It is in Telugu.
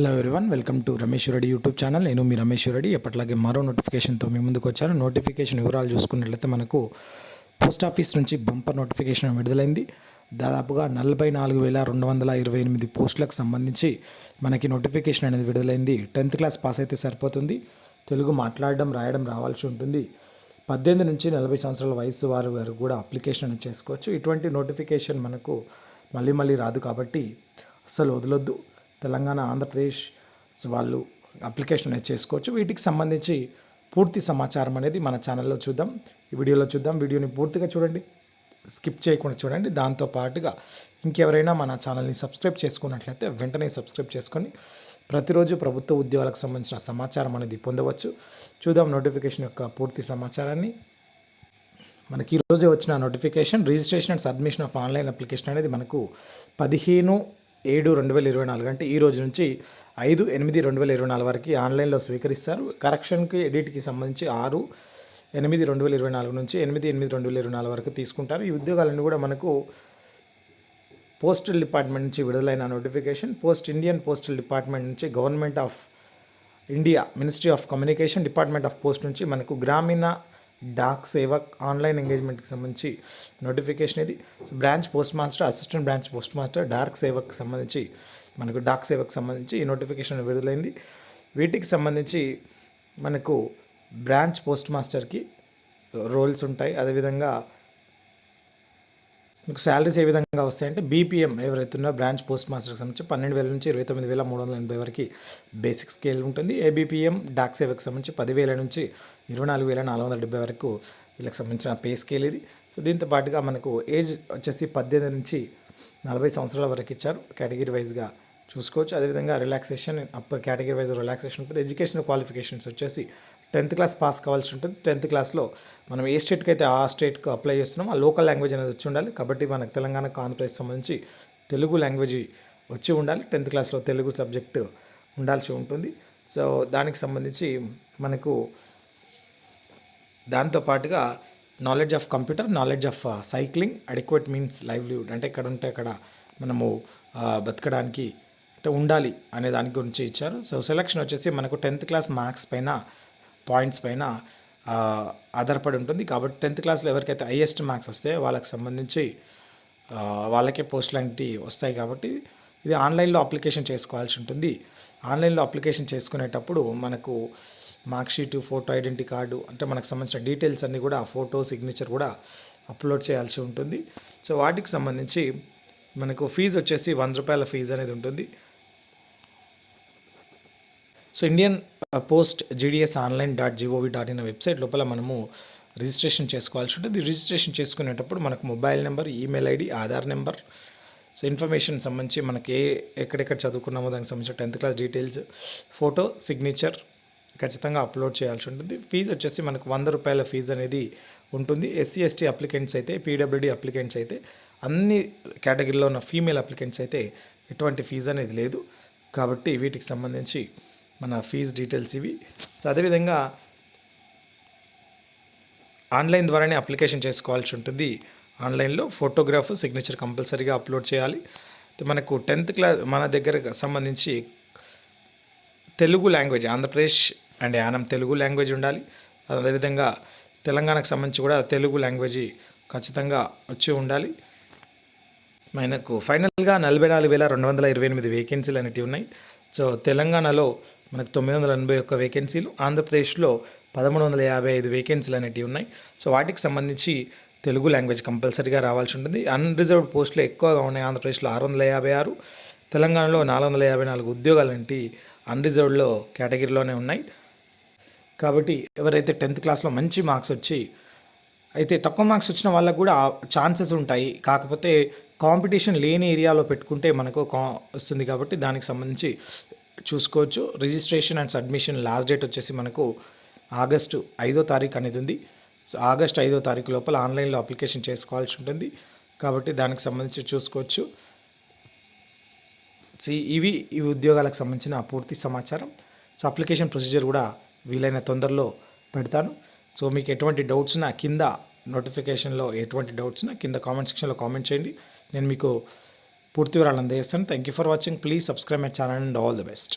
Hello everyone welcome to Ramesh Reddy YouTube channel నేను మీ రమేష్ రెడ్డి ఎప్పటిలాగే మరో నోటిఫికేషన్తో మీ ముందుకు వచ్చాను. నోటిఫికేషన్ వివరాలు చూసుకున్నట్లయితే మనకు పోస్ట్ ఆఫీస్ నుంచి బంపర్ నోటిఫికేషన్ విడుదలైంది. దాదాపుగా నలభై నాలుగు వేల రెండు వందల ఇరవై ఎనిమిది పోస్టులకు సంబంధించి మనకి నోటిఫికేషన్ అనేది విడుదలైంది. టెన్త్ క్లాస్ పాస్ అయితే సరిపోతుంది. తెలుగు మాట్లాడడం రాయడం రావాల్సి ఉంటుంది. పద్దెనిమిది నుంచి నలభై సంవత్సరాల వయసు వారి వారు కూడా అప్లికేషన్ అనేది చేసుకోవచ్చు. ఇటువంటి నోటిఫికేషన్ మనకు మళ్ళీ మళ్ళీ రాదు కాబట్టి అసలు వదలొద్దు. తెలంగాణ ఆంధ్రప్రదేశ్ వాళ్ళు అప్లికేషన్ అనేది చేసుకోవచ్చు. వీటికి సంబంధించి పూర్తి సమాచారం అనేది మన ఛానల్లో చూద్దాం. ఈ వీడియోలో చూద్దాం. వీడియోని పూర్తిగా చూడండి. స్కిప్ చేయకుండా చూడండి. దాంతో పాటుగా ఇంకెవరైనా మన ఛానల్ని సబ్స్క్రైబ్ చేసుకున్నట్లయితే వెంటనే సబ్స్క్రైబ్ చేసుకొని ప్రతిరోజు ప్రభుత్వ ఉద్యోగాలకు సంబంధించిన సమాచారం అనేది పొందవచ్చు. చూద్దాం నోటిఫికేషన్ యొక్క పూర్తి సమాచారాన్ని. మనకి ఈరోజే వచ్చిన notification registration and submission of online application అనేది మనకు పదిహేను ఏడు రెండు వేల ఇరవై నాలుగు అంటే ఈ రోజు నుంచి ఐదు ఎనిమిది రెండు వేల ఇరవై నాలుగు వరకు ఆన్లైన్లో స్వీకరిస్తారు. కరెక్షన్కి ఎడిట్కి సంబంధించి ఆరు ఎనిమిది రెండు వేల ఇరవై నాలుగు నుంచి ఎనిమిది ఎనిమిది రెండు వేల ఇరవై నాలుగు వరకు తీసుకుంటారు. ఈ ఉద్యోగాలన్నీ కూడా మనకు పోస్టల్ డిపార్ట్మెంట్ నుంచి విడుదలైన notification post Indian postal department నుంచి government of India ministry of communication department of post నుంచి మనకు గ్రామీణ డాక్ సేవక్ ఆన్లైన్ ఎంగేజ్మెంట్కి సంబంధించి నోటిఫికేషన్ ఇది. Branch post master assistant branch post master dark సేవకు సంబంధించి మనకు డాక్ సేవకు సంబంధించి ఈ నోటిఫికేషన్ విడుదలైంది. వీటికి సంబంధించి మనకు బ్రాంచ్ పోస్ట్ మాస్టర్కి సో రోల్స్ ఉంటాయి. అదేవిధంగా మీకు శాలరీస్ ఏ విధంగా వస్తాయంటే బీపీఎం ఎవరైతే ఉన్నారో బ్రాంచ్ పోస్ట్ మాస్టర్కి సంబంధించి పన్నెండు వేల నుంచి ఇరవై తొమ్మిది వేల మూడు వందల ఎనభై వరకు బేసిక్ స్కేల్ ఉంటుంది. ఏబీపీఎం డాక్ సేవకు సంబంధించి పదివేల నుంచి ఇరవై నాలుగు వేల నాలుగు వందల డెబ్బై వరకు వీళ్ళకి సంబంధించిన పే స్కేల్ ఇది. సో దీంతో పాటుగా మనకు ఏజ్ వచ్చేసి పద్దెనిమిది నుంచి నలభై సంవత్సరాల వరకు ఇచ్చారు. కేటగిరీ వైజ్గా చూసుకోవచ్చు. అదేవిధంగా relaxation upper category wise relaxation ఉంటుంది. ఎడ్యుకేషన్ క్వాలిఫికేషన్స్ వచ్చేసి టెన్త్ క్లాస్ పాస్ కావాల్సి ఉంటుంది. టెన్త్ క్లాస్లో మనం ఏ స్టేట్కి అయితే ఆ స్టేట్కి అప్లై చేస్తున్నాం ఆ లోకల్ లాంగ్వేజ్ అనేది వచ్చి ఉండాలి. కాబట్టి మనకు తెలంగాణకు ఆంధ్రప్రదేశ్ సంబంధించి తెలుగు లాంగ్వేజ్ వచ్చి ఉండాలి. టెన్త్ క్లాస్లో తెలుగు సబ్జెక్ట్ ఉండాల్సి ఉంటుంది. సో దానికి సంబంధించి మనకు దాంతో పాటుగా knowledge of computer knowledge of cycling adequate means livelihood అంటే ఎక్కడ ఉంటే అక్కడ మనము uh, బతకడానికి అంటే ఉండాలి అనే దాని గురించి ఇచ్చారు. సో సెలక్షన్ వచ్చేసి మనకు టెన్త్ క్లాస్ మార్క్స్ పైన పాయింట్స్ పైన ఆధారపడి ఉంటుంది. కాబట్టి టెన్త్ క్లాస్లో ఎవరికైతే హైయెస్ట్ మార్క్స్ వస్తే వాళ్ళకి సంబంధించి వాళ్ళకే పోస్ట్ లాంటివి వస్తాయి కాబట్టి ఇది ఆన్లైన్లో అప్లికేషన్ చేసుకోవాల్సి ఉంటుంది. ఆన్లైన్లో అప్లికేషన్ చేసుకునేటప్పుడు మనకు మార్క్షీట్ ఫోటో ఐడెంటిటీ కార్డు అంటే మనకు సంబంధించిన డీటెయిల్స్ అన్నీ కూడా ఫోటో సిగ్నేచర్ కూడా అప్లోడ్ చేయాల్సి ఉంటుంది. సో వాటికి సంబంధించి మనకు ఫీజు వచ్చేసి వంద రూపాయల ఫీజు అనేది ఉంటుంది. So Indian post GDS online dot gov dot in website లోపల మనము రిజిస్ట్రేషన్ చేసుకోవాల్సి ఉంటుంది. రిజిస్ట్రేషన్ చేసుకునేటప్పుడు మనకు mobile number email ID Aadhaar number so information సంబంధించి మనకి ఏ ఎక్కడెక్కడ చదువుకున్నామో దానికి సంబంధించిన tenth class details photo signature ఖచ్చితంగా అప్లోడ్ చేయాల్సి ఉంటుంది. ఫీజు వచ్చేసి మనకు వంద రూపాయల ఫీజు అనేది ఉంటుంది. ఎస్సీ ఎస్టీ అప్లికెంట్స్ అయితే పీడబ్ల్యూడీ అప్లికెంట్స్ అయితే అన్ని కేటగిరీలో ఉన్న ఫీమేల్ అప్లికెంట్స్ అయితే ఎటువంటి ఫీజు అనేది లేదు. కాబట్టి వీటికి సంబంధించి మన ఫీజ్ డీటెయిల్స్ ఇవి. సో అదేవిధంగా ఆన్లైన్ ద్వారానే అప్లికేషన్ చేసుకోవాల్సి ఉంటుంది. ఆన్లైన్లో ఫోటోగ్రాఫ్ సిగ్నేచర్ కంపల్సరీగా అప్లోడ్ చేయాలి. మనకు టెన్త్ క్లాస్ మన దగ్గర సంబంధించి Telugu language Andhra Pradesh and Yanam Telugu language ఉండాలి. అదేవిధంగా తెలంగాణకు సంబంధించి కూడా తెలుగు లాంగ్వేజ్ ఖచ్చితంగా వచ్చి ఉండాలి. మనకు ఫైనల్గా నలభై నాలుగు వేల రెండు వందల ఇరవై ఎనిమిది వేకెన్సీలు అనేటివి ఉన్నాయి. సో తెలంగాణలో మనకు తొమ్మిది వందల ఎనభై ఒక్క వేకెన్సీలు ఆంధ్రప్రదేశ్లో పదమూడు వందల యాభై ఐదు వేకెన్సీలు అనేటివి ఉన్నాయి. సో వాటికి సంబంధించి తెలుగు లాంగ్వేజ్ కంపల్సరీగా రావాల్సి ఉంటుంది. అన్రిజర్వ్డ్ పోస్టులు ఎక్కువగా ఉన్నాయి ఆంధ్రప్రదేశ్లో. ఆరు వందల యాభై ఆరు. తెలంగాణలో నాలుగు వందల యాభై నాలుగు ఉద్యోగాలు అంటే అన్రిజర్వ్డ్లో కేటగిరీలోనే ఉన్నాయి. కాబట్టి ఎవరైతే టెన్త్ క్లాస్లో మంచి మార్క్స్ వచ్చి అయితే తక్కువ మార్క్స్ వచ్చిన వాళ్ళకు కూడా ఛాన్సెస్ ఉంటాయి. కాకపోతే కాంపిటీషన్ లేని ఏరియాలో పెట్టుకుంటే మనకు కా వస్తుంది కాబట్టి దానికి సంబంధించి చూసుకోవచ్చు. Registration and submission last date వచ్చేసి మనకు ఆగస్టు ఐదో తారీఖు అనేది ఉంది. సో ఆగస్ట్ ఐదో తారీఖు లోపల ఆన్లైన్లో అప్లికేషన్ చేసుకోవాల్సి ఉంటుంది. కాబట్టి దానికి సంబంధించి చూసుకోవచ్చు. సో ఇవి ఈ ఉద్యోగాలకు సంబంధించిన పూర్తి సమాచారం. సో అప్లికేషన్ ప్రొసీజర్ కూడా వీలైన తొందరలో పెడతాను. సో మీకు ఎటువంటి డౌట్స్ ఉన్నా కింద నోటిఫికేషన్లో ఎటువంటి డౌట్స్ ఉన్నా కింద కామెంట్ సెక్షన్లో కామెంట్ చేయండి. నేను మీకు పూర్తి వివరాలు అందజేస్తాను thank you for watching please subscribe my channel and all the best